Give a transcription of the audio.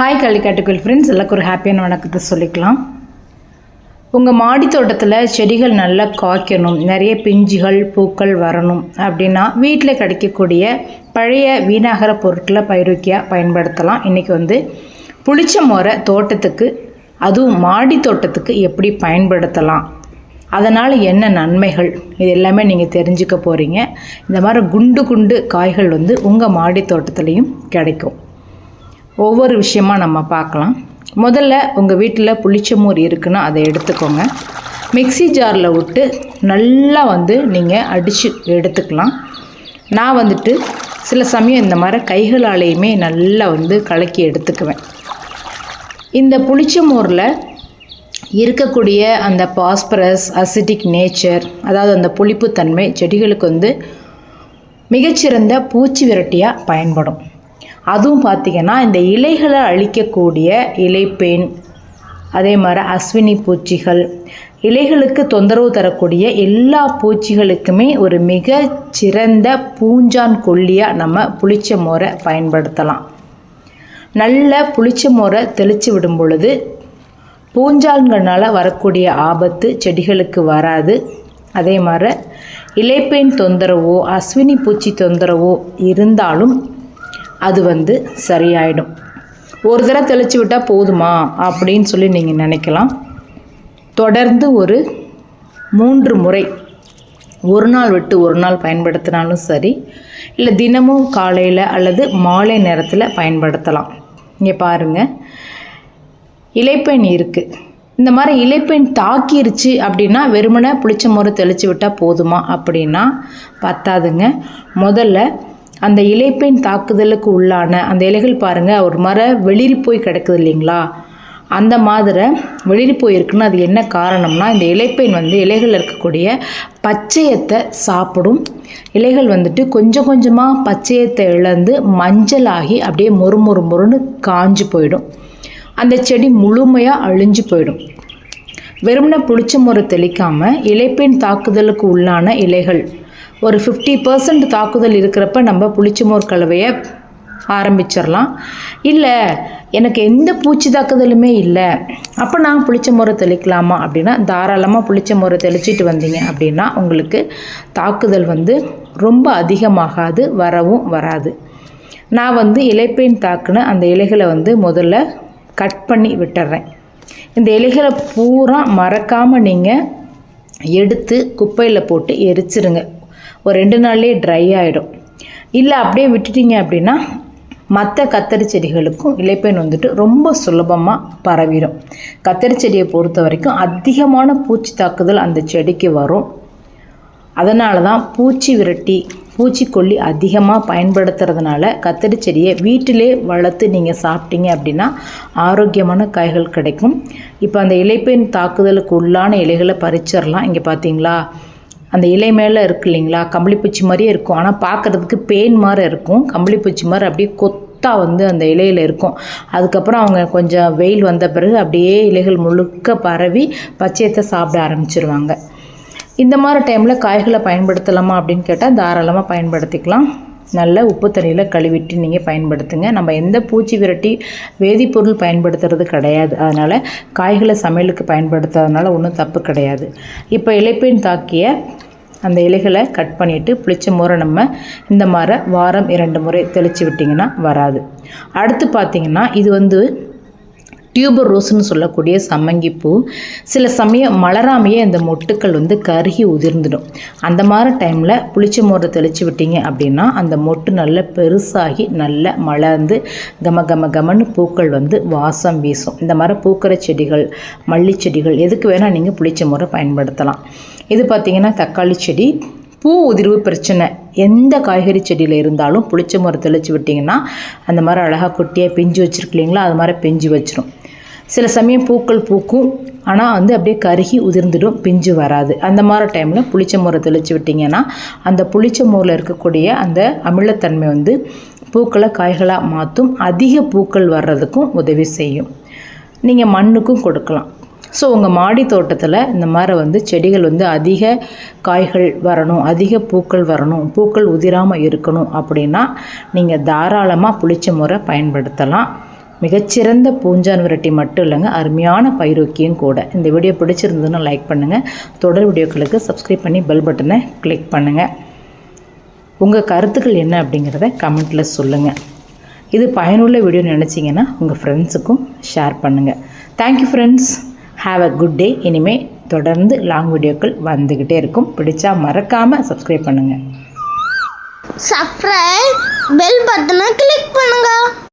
Hi கள்ளிக்காட்டுக்குள் friends எல்லாருக்கும் ஒரு ஹாப்பியான வணக்கத்தை சொல்லிக்கலாம். உங்கள் மாடி தோட்டத்தில் செடிகள் நல்லா காய்க்கணும். நிறைய பிஞ்சுகள் பூக்கள் வரணும் அப்படின்னா வீட்டில் கிடைக்கக்கூடிய பழைய வீணாகிற பொருட்களை பயிருக்கியாக பயன்படுத்தலாம். இன்றைக்கி வந்து புளிச்ச முறை தோட்டத்துக்கு அதுவும் மாடி தோட்டத்துக்கு எப்படி பயன்படுத்தலாம்? அதனால் என்ன நன்மைகள்? இது எல்லாமே நீங்கள் தெரிஞ்சுக்க போகிறீங்க இந்த மாதிரி குண்டு குண்டு காய்கள் வந்து உங்கள் மாடி தோட்டத்துலேயும் கிடைக்கும். ஒவ்வொரு விஷயமா நம்ம பார்க்கலாம். முதல்ல உங்கள் வீட்டில் புளிச்சமோர் இருக்குன்னா அதை எடுத்துக்கோங்க. மிக்ஸி ஜாரில் விட்டு நல்லா வந்து நீங்கள் அடித்து எடுத்துக்கலாம். நான் வந்துட்டு சில சமயம் இந்த மாதிரி கைகளாலேயுமே நல்லா வந்து கலக்கி எடுத்துக்குவேன். இந்த புளிச்சமோரில் இருக்கக்கூடிய அந்த பாஸ்பரஸ் அசிட்டிக் நேச்சர் அதாவது அந்த புளிப்புத்தன்மை செடிகளுக்கு வந்து மிகச்சிறந்த பூச்சி விரட்டியாக பயன்படும். அதுவும் பார்த்திங்கன்னா இந்த இலைகளை அழிக்கக்கூடிய இலைப்பேன் அதே மாதிரி அஸ்வினி பூச்சிகள் இலைகளுக்கு தொந்தரவு தரக்கூடிய எல்லா பூச்சிகளுக்குமே ஒரு மிக சிறந்த பூஞ்சான் கொல்லியாக நம்ம புளிச்ச மோரை பயன்படுத்தலாம். நல்ல புளிச்ச மோரை தெளித்து விடும் பொழுது பூஞ்சான்களால் வரக்கூடிய ஆபத்து செடிகளுக்கு வராது. அதே மாதிரி இலைப்பேன் தொந்தரவோ அஸ்வினி பூச்சி தொந்தரவோ இருந்தாலும் அது வந்து சரியாயிடும். ஒரு தடவை தெளித்து விட்டால் போதுமா? அப்படின்னு சொல்லி நீங்கள் நினைக்கலாம். தொடர்ந்து ஒரு மூன்று முறை. ஒரு நாள் விட்டு ஒரு நாள் பயன்படுத்தினாலும் சரி இல்லை தினமும் காலையில் அல்லது மாலை நேரத்தில் பயன்படுத்தலாம். இங்கே பாருங்கள் இலைப்பெண் இருக்குது இந்த மாதிரி இலைப்பெண் தாக்கிருச்சு அப்படின்னா வெறுமனை புளிச்ச முறை தெளித்து விட்டால் போதுமா அப்படின்னா பத்தாதுங்க. முதல்ல அந்த இலைப்பெண் தாக்குதலுக்கு உள்ளான அந்த இலைகள் பாருங்கள் ஒரு மர வெளிரி போய் கிடக்குது இல்லைங்களா? அந்த மாதிரி வெளிரி போயிருக்குன்னு அது என்ன காரணம்னா இந்த இலைப்பெண் வந்து இலைகளில் இருக்கக்கூடிய பச்சையத்தை சாப்பிடும். இலைகள் வந்துட்டு கொஞ்சம் கொஞ்சமாக பச்சையத்தை இழந்து மஞ்சளாகி அப்படியே மொறு மொறு மொறுன்னு காஞ்சு போயிடும். அந்த செடி முழுமையாக அழிஞ்சு போயிடும். வெறுமனை புளிச்ச முறை தெளிக்காமல் இலைப்பெண் தாக்குதலுக்கு உள்ளான இலைகள் ஒரு ஃபிஃப்டி பர்சன்ட் தாக்குதல் இருக்கிறப்ப நம்ம புளிச்சமோர் கலவையை ஆரம்பிச்சிடலாம் இல்லை எனக்கு எந்த பூச்சி தாக்குதலுமே இல்லை. அப்போ நான் புளிச்ச முறை தெளிக்கலாமா அப்படின்னா தாராளமாக புளிச்ச முறை தெளிச்சிட்டு வந்தீங்க அப்படின்னா உங்களுக்கு தாக்குதல் வந்து ரொம்ப அதிகமாகாது வரவும் வராது. நான் வந்து இலைப்பெயின் தாக்குன அந்த இலைகளை வந்து முதல்ல கட் பண்ணி விட்டுறேன். இந்த இலைகளை பூரா மறக்காமல் நீங்கள் எடுத்து குப்பையில் போட்டு எரிச்சிருங்க. ஒரு ரெண்டு நாள்லேயே ட்ரை ஆகிடும் இல்லை அப்படியே விட்டுட்டீங்க அப்படின்னா மற்ற கத்தரி செடிகளுக்கும் இலைப்பெண் வந்துட்டு ரொம்ப சுலபமாக பரவிடும் கத்தரி செடியை பொறுத்த வரைக்கும் அதிகமான பூச்சி தாக்குதல் அந்த செடிக்கு வரும். அதனால தான் பூச்சி விரட்டி பூச்சிக்கொல்லி அதிகமாக பயன்படுத்துறதுனால கத்தரி செடியை வீட்டிலே வளர்த்து நீங்கள் சாப்பிட்டீங்க அப்படின்னா ஆரோக்கியமான காய்கள் கிடைக்கும். இப்போ அந்த இலைப்பெண் தாக்குதலுக்கு உள்ளான இலைகளை பறிச்சிடலாம் இங்கே பார்த்தீங்களா அந்த இலை மேலே இருக்கு இல்லைங்களா? கம்பளிப்பூச்சி மாதிரியே இருக்கும். ஆனால் பார்க்குறதுக்கு பேன் மாதிரி இருக்கும். கம்பளிப்பூச்சி மாதிரி அப்படியே கொத்தா வந்து அந்த இலையில் இருக்கும். அதுக்கப்புறம் அவங்க கொஞ்சம் வெயில் வந்த பிறகு அப்படியே இலைகள் முழுக்க பரவி பச்சையத்தை சாப்பிட ஆரம்பிச்சிருவாங்க. இந்த மாதிரி டைமில் காய்களை பயன்படுத்தலாமா அப்படின்னு கேட்டால் தாராளமாக பயன்படுத்திக்கலாம். நல்ல உப்பு தண்ணியில் கழுவிட்டு நீங்கள் பயன்படுத்துங்க. நம்ம எந்த பூச்சி விரட்டி வேதிப்பொருள் பயன்படுத்துறது கிடையாது. அதனால் காய்களை சமையலுக்கு பயன்படுத்துறதுனால ஒன்றும் தப்பு கிடையாது. இப்போ இலைப்பேன் தாக்கிய அந்த இலைகளை கட் பண்ணிவிட்டு புளிச்ச முறை நம்ம இந்த மாதிரி வாரம் இரண்டு முறை தெளித்து விட்டிங்கன்னா வராது. அடுத்து பார்த்திங்கன்னா இது வந்து டியூபர் ரோஸ்னு சொல்லக்கூடிய சம்மங்கிப்பூ சில சமயம் மலராமையே இந்த மொட்டுக்கள் வந்து கருகி உதிர்ந்துடும். அந்த மாதிரி டைமில் புளிச்ச மோரை தெளித்து விட்டீங்க அப்படின்னா அந்த மொட்டு நல்ல பெருசாகி நல்ல மலர்ந்து கம கம கமன்னு பூக்கள் வந்து வாசம் வீசும். இந்த மாதிரி பூக்கிற செடிகள் மல்லி செடிகள் எதுக்கு வேணால் நீங்கள் புளிச்ச முறை பயன்படுத்தலாம். இது பார்த்திங்கன்னா தக்காளி செடி. பூ உதிர்வு பிரச்சனை. எந்த காய்கறி செடியில் இருந்தாலும் புளிச்ச மரம் தெளித்து விட்டிங்கன்னா அந்த மாதிரி அழகாக குட்டியாக பிஞ்சு வச்சுருக்கு இல்லைங்களா அது மாதிரி பிஞ்சு வச்சிரும். சில சமயம் பூக்கள் பூக்கும் ஆனால் வந்து அப்படியே கருகி உதிர்ந்துடும் பிஞ்சு வராது. அந்த மாதிரி டைமில் புளிச்ச மோரை தெளித்து விட்டிங்கன்னா அந்த புளிச்ச மோரில் இருக்கக்கூடிய அந்த அமிலத்தன்மை வந்து பூக்களை காய்களாக மாற்றும் அதிக பூக்கள் வர்றதுக்கும் உதவி செய்யும். நீங்கள் மண்ணுக்கும் கொடுக்கலாம். ஸோ உங்கள் மாடி தோட்டத்தில் இந்த மாதிரி வந்து செடிகள் வந்து அதிக காய்கள் வரணும் அதிக பூக்கள் வரணும் பூக்கள் உதிராமல் இருக்கணும் அப்படின்னா நீங்கள் தாராளமாக புளிச்ச முறை பயன்படுத்தலாம். மிகச்சிறந்த பூஞ்சான் விரட்டி மட்டும் இல்லைங்க அருமையான பயிரோக்கியும் கூட. இந்த வீடியோ பிடிச்சிருந்ததுன்னு லைக் பண்ணுங்கள் தொடர் வீடியோக்களுக்கு சப்ஸ்கிரைப் பண்ணி பெல் பட்டனை கிளிக் பண்ணுங்கள் உங்கள் கருத்துக்கள் என்ன அப்படிங்கிறத கமெண்ட்டில் சொல்லுங்கள் இது பயனுள்ள வீடியோ நினச்சிங்கன்னா உங்கள் ஃப்ரெண்ட்ஸுக்கும் ஷேர் பண்ணுங்கள் thank you friends have a good day இனிமேல் தொடர்ந்து லாங் வீடியோக்கள் வந்துக்கிட்டே இருக்கும். பிடிச்சா மறக்காமல் சப்ஸ்கிரைப் பண்ணுங்கள் சப்ஸ்கிரைப் பெல் பட்டனை கிளிக் பண்ணுங்கள்